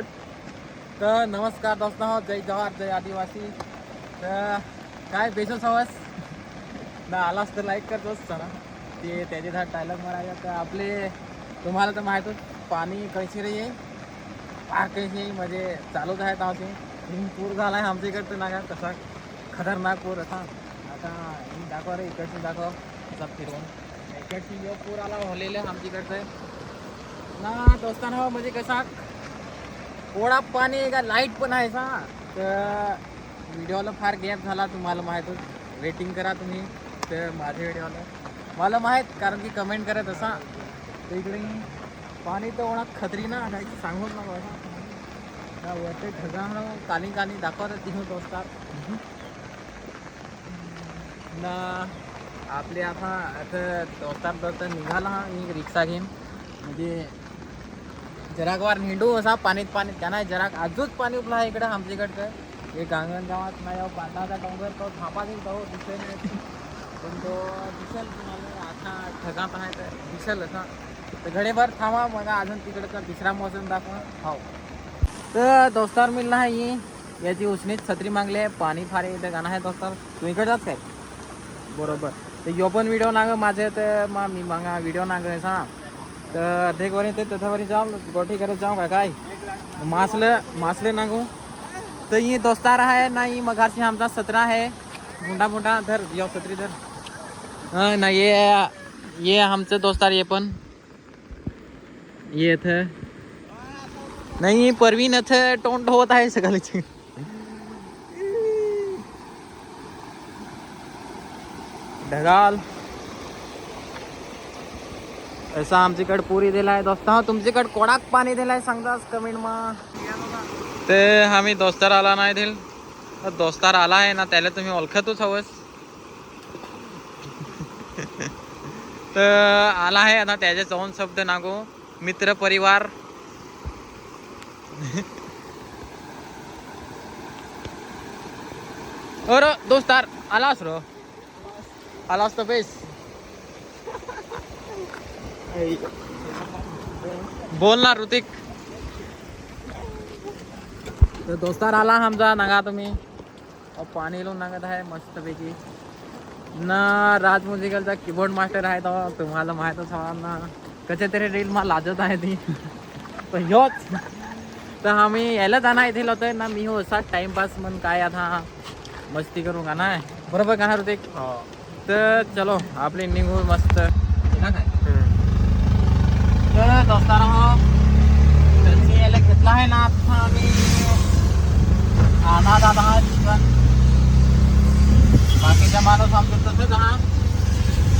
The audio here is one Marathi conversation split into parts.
स्टार्ट तर नमस्कार दोस्त जय जवाहर जय आदिवासी तर काय बेसोस हवस ना आलास तर लाईक करतोच चला ते त्याचे धाड डायलॉग मारायला तर आपले तुम्हाला तर माहीतच पाणी कैसे रे ये फार कैसे म्हणजे चालूच आहे तावचे पूर झाला आहे आमच्या इकडचं नागा कसा खतरनाक पूर असा आता ही दाखवा रे इकडची दाखव असा फिरवून इकडची जो पूर आला होलेलं आहे आमच्या इकडचं ना दोस्तांना म्हणजे कसा थोडा पाणी का लाइट पण आहे सा तर व्हिडिओला फार गॅप झाला तुम्हाला माहीतच वेटिंग करा तुम्ही तर माझ्या व्हिडिओला मला माहीत कारण की कमेंट करत असा. तर इकडे पाणी तर ओळख खतरी ना काही सांगूच नको असं वरते ढगानं काली काली दाखवत तिथून असतात ना आपले आता आता दोस्तार दोस्त निघाला हा मी रिक्षा घेईन म्हणजे जराक वार हिंडू असा पाणीत पाणीत त्यांना जराक आजूच पाणी उपला आहे इकडं आमच्याकडचं हे गांगण गावात नाही अहो, पांढराचा डोंगर तो थापा देईल तो दिसेल नाही पण तो दिसेल तुम्हाला आता ठगात आहे तर दिसेल असा तर घडेभर थांबा मग अजून तिकडचा दुसरा मोसम दाखवा हो तर दोस्तार मिळला आहे ही याची उष्णीत छत्री मागली आहे पाणी फार आहे इथं गाणं आहे दोस्तार तू इकडचाच काय बरोबर तर यो पण व्हिडिओ नाग माझे तर मग मी मागा व्हिडिओ नाग सांगा तर देख वरी ते तथावरी जाऊ गोठी करत जाऊ का काय? मासले मासले नागू। तर ये दोस्तार आहे नाही मगाशी आमचा सतरा आहे मुंडा मुंडा धर यो सत्री धर। हा, ना ये ये आमचं दोस्तार ये पण ये इथं नाही परवीन अथ तोंड होत आहे सकाळीचे ढगाल। तसं आमच्याकडे पुरी दिलाय दोस्ता तुमच्याकडे कोणाक पाणी दिलाय सांगतास कमेंट मा। ते आम्ही दोस्तार आला नाही दिल दोस्तार आला आहे ना त्याला तुम्ही ओळखतच हवंस तर आला आहे आता त्याचे दोन शब्द नागो मित्र परिवार। अर दोस्तार आलास रो। आलास तर बेस। बोल ना ऋतिक तर दोस्तार आला आमचा नागा तुम्ही. पाणी लावून नागत आहे मस्तपैकी ना राज म्युझिकलचा कीबोर्ड मास्टर आहे तो तुम्हाला माहीतच हवा ना. कशा तरी रील मला लाजत आहे ती. तर ह्योच तर आम्ही यायला जाणार इथे होतोय ना मी हो असा टाइमपास म्हणून काय आता मस्ती करू का नाही? बरोबर का ऋतिक तर चलो आपली निघू मस्त. काय तर दोस्तांनो त्यांची याला घेतला आहे ना आता आम्ही आणा दादा हा चिकन बाकीचा माणूस आमचं तसंच हा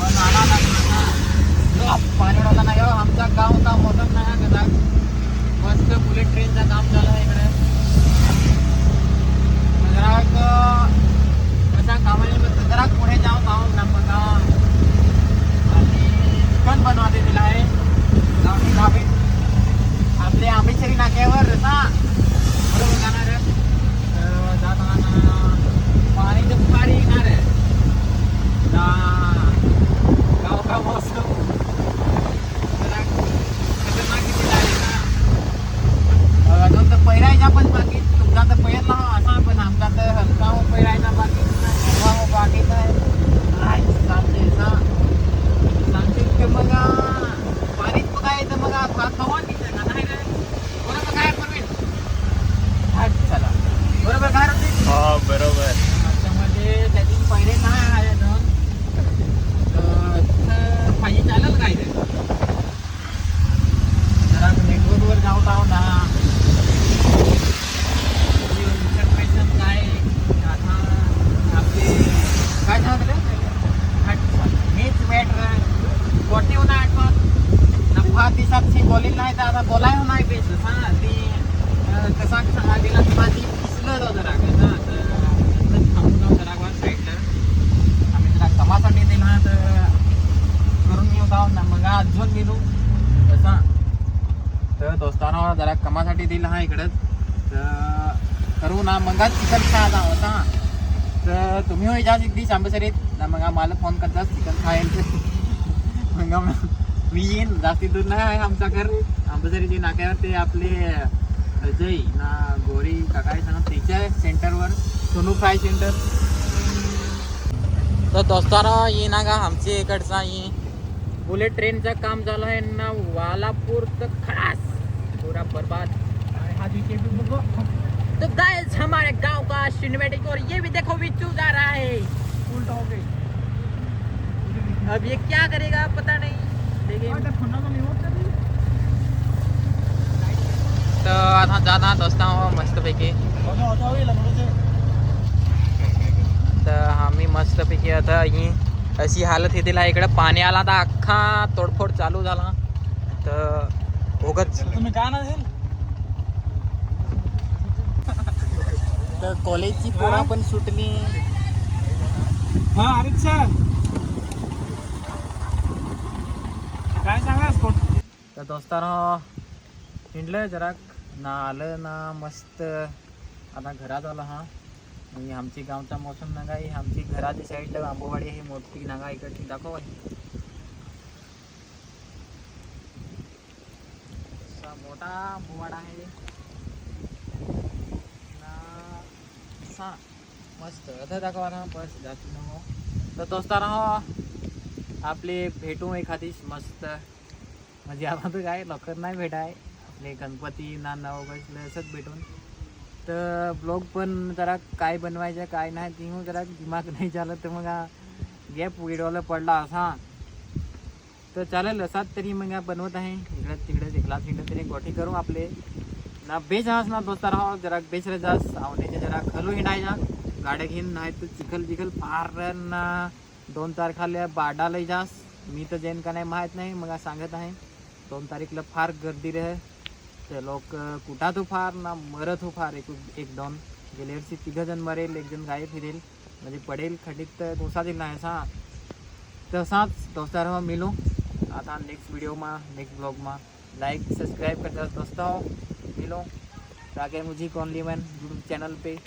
पण आणा दादा पाणी उडाला नाही हो आमचा गाव का मोठं नाही हा कदा मस्त बुलेट ट्रेनचं काम चालू आहे इकडे जरा कशा कामाने जरा पुढे जाऊ जाऊ ना बघा आणि चिकन बनवा दिलेला आहे गावठी ढाबे आपले आंबेश्वरी नाक्यावर ना बरोबर जाणार आहे. तर जाताना पाणी तर फार येणार आहे ना गाव का मौसम जरा खतरनाक किती आहे ना अं, अजून तर पैरायचा पण बाकी तुमचा तर पहिला असा पण आमचा तर हलका पैरायचा बाकी हलका बाकी तर काय सांगते ना सांगते की मग पाणीच बघायचं मग खवण दिसतं का नाही रे बरोबर काय परवीन हाट चला बरोबर काय रे हा बरोबर त्याच्यामध्ये त्याची पहिले नाही आहे ना तर तिथं पाहिजे चालेल काय ते जरा नेटवर्कवर जाऊ जाऊ ना इन्फॉर्मेशन काय आता आपली काय सांगलं मीच मॅटर कोटी होणार आठवण ना फार दिवसात बोलील नाही तर आता बोलाय नाही बेस हा ती अं, कसा सांगा दिला की माझी पिसलं जाऊ जरा कसं तर थांबून जाऊ जरा वर साईडला आम्ही जरा कमासाठी दिला तर करून घेऊ जाऊ ना मग अजून गेलो तसा तर दोस्तांनो जरा कमासाठी दिला हा इकडंच तर करू ना मग चिकन खा जाऊ होता तर तुम्ही होय जा एक दिवस आंबेसरीत ना मग मला फोन करता चिकन खायला मग मी येईन जास्ती दूर नाही आहे आमचा घर. आंबेसरीची नाक्यावर ते आपले अजय ना गोरी काकाय सांग त्याच्या सेंटरवर सोनू फ्राय सेंटर. तर दोस्तारा ये ना का आमचे इकडचा ये बुलेट ट्रेनचं काम झालं आहे ना वालापूर तर खलास पूरा बर्बाद। तो गाइस हमारे गांव का सिनेमेटिक और ये भी देखो बिच्छू जा रहा है। उल्टा हो गई अब ये क्या करेगा पता नहीं। लेकिन तर आता जाता मस्त हो मस्तपैकी तर आम्ही मस्तपैकी आता ही। अशी हालत येतील इकडं इकडे पाणी आला तर अख्खा तोडफोड चालू झाला। तर उगच. तुम्ही काय ना तर कॉलेजची पोळा पण सुटली. हा अरे सर. काय सांगा तर दोस्तांनो हिंडलं जरा ना आलं ना मस्त. आता घरात आलं हा. आणि आमची गावचा मोसम नगा ही आमची घराची साईडला आंबोवाडी ही मोठी नगा इकडची दाखव आहे. असा मोठा मुवाड आहे. ना मस्त. आता दाखवा ना बस जास्त नको हो. तर दोस्तांनो हो, आपले भेटू एखादी मस्त. म्हणजे आता तर काय लवकर नाही भेटाय. आपले गणपती नाना वगैरे असंच भेटून. तर ब्लॉग पण जरा काय बनवायचं काय नाही ते जरा दिमाग नाही झालं तर मग गॅप व्हिडिओला पडला असा. तर चालेल असाच तरी मग बनवत आहे. इकडं तिकडं तिकडला तिकडे तरी गोठी करू आपले. ना बेच आहास ना दोस्तार राहा जरा बेच रे जास. आवण्याचे जरा खलू हिंडायच्या गाड्या घेऊन नाही तर चिखल चिखल फार ना. दोन तारखाला बाडाला जास. मी तर जैन का नाही माहीत नाही मग सांगत आहे. दोन तारीखला फार गर्दी रहे ते लोक कुठा तू फार ना मरत हो फार एक एक दोन. गेल्या वर्षी तिघ जण मरेल एक जण गायब फिरेल. म्हणजे पडेल खडीत तर दोसा नाही असा. तसाच दोस्तार मिलू. आता नेक्स्ट व्हिडिओमा नेक्स्ट ब्लॉगमा लाइक सब्सक्राइब करते दोस्तों मिलो ताकि मुझे कौन ली मैन यूट्यूब चैनल पे